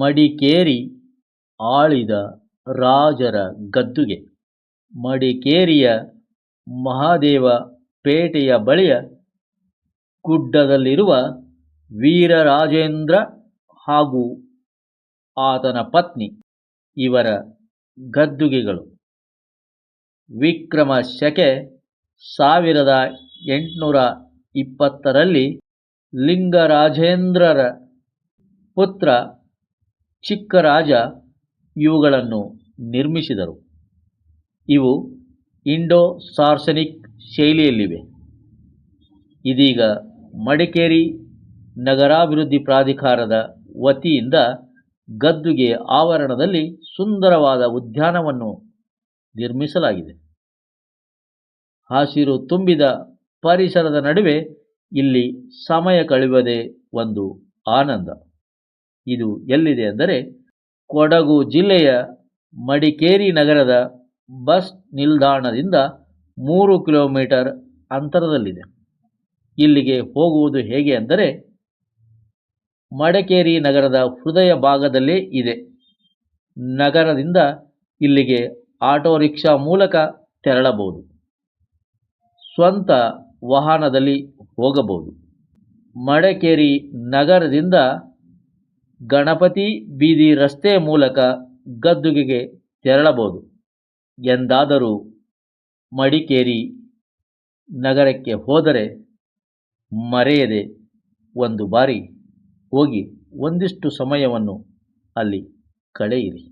ಮಡಿಕೇರಿ ಆಳಿದ ರಾಜರ ಗದ್ದುಗೆ. ಮಡಿಕೇರಿಯ ಮಹಾದೇವ ಪೇಟೆಯ ಬಳಿಯ ಗುಡ್ಡದಲ್ಲಿರುವ ವೀರರಾಜೇಂದ್ರ ಹಾಗೂ ಆತನ ಪತ್ನಿ ಇವರ ಗದ್ದುಗೆಗಳು. ವಿಕ್ರಮ ಶಕೆ ಸಾವಿರದ ಎಂಟುನೂರ ಇಪ್ಪತ್ತರಲ್ಲಿ ಲಿಂಗರಾಜೇಂದ್ರರ ಪುತ್ರ ಚಿಕ್ಕರಾಜ ಇವುಗಳನ್ನು ನಿರ್ಮಿಸಿದರು. ಇವು ಇಂಡೋ ಸಾರ್ಸನಿಕ್ ಶೈಲಿಯಲ್ಲಿವೆ. ಇದೀಗ ಮಡಿಕೇರಿ ನಗರಾಭಿವೃದ್ಧಿ ಪ್ರಾಧಿಕಾರದ ವತಿಯಿಂದ ಗದ್ದುಗೆ ಆವರಣದಲ್ಲಿ ಸುಂದರವಾದ ಉದ್ಯಾನವನ್ನು ನಿರ್ಮಿಸಲಾಗಿದೆ. ಹಸಿರು ತುಂಬಿದ ಪರಿಸರದ ನಡುವೆ ಇಲ್ಲಿ ಸಮಯ ಕಳೆಯುವುದೇ ಒಂದು ಆನಂದ. ಇದು ಎಲ್ಲಿದೆ ಅಂದರೆ ಕೊಡಗು ಜಿಲ್ಲೆಯ ಮಡಿಕೇರಿ ನಗರದ ಬಸ್ ನಿಲ್ದಾಣದಿಂದ ಮೂರು ಕಿಲೋಮೀಟರ್ ಅಂತರದಲ್ಲಿದೆ. ಇಲ್ಲಿಗೆ ಹೋಗುವುದು ಹೇಗೆ ಅಂದರೆ ಮಡಿಕೇರಿ ನಗರದ ಹೃದಯ ಭಾಗದಲ್ಲೇ ಇದೆ. ನಗರದಿಂದ ಇಲ್ಲಿಗೆ ಆಟೋ ರಿಕ್ಷಾ ಮೂಲಕ ತೆರಳಬಹುದು. ಸ್ವಂತ ವಾಹನದಲ್ಲಿ ಹೋಗಬಹುದು. ಮಡಿಕೇರಿ ನಗರದಿಂದ ಗಣಪತಿ ಬೀದಿ ರಸ್ತೆ ಮೂಲಕ ಗದ್ದುಗೆಗೆ ತೆರಳಬಹುದು. ಎಂದಾದರೂ ಮಡಿಕೇರಿ ನಗರಕ್ಕೆ ಹೋದರೆ ಮರೆಯದೆ ಒಂದು ಬಾರಿ ಹೋಗಿ ಒಂದಿಷ್ಟು ಸಮಯವನ್ನು ಅಲ್ಲಿ ಕಳೆಯಿರಿ.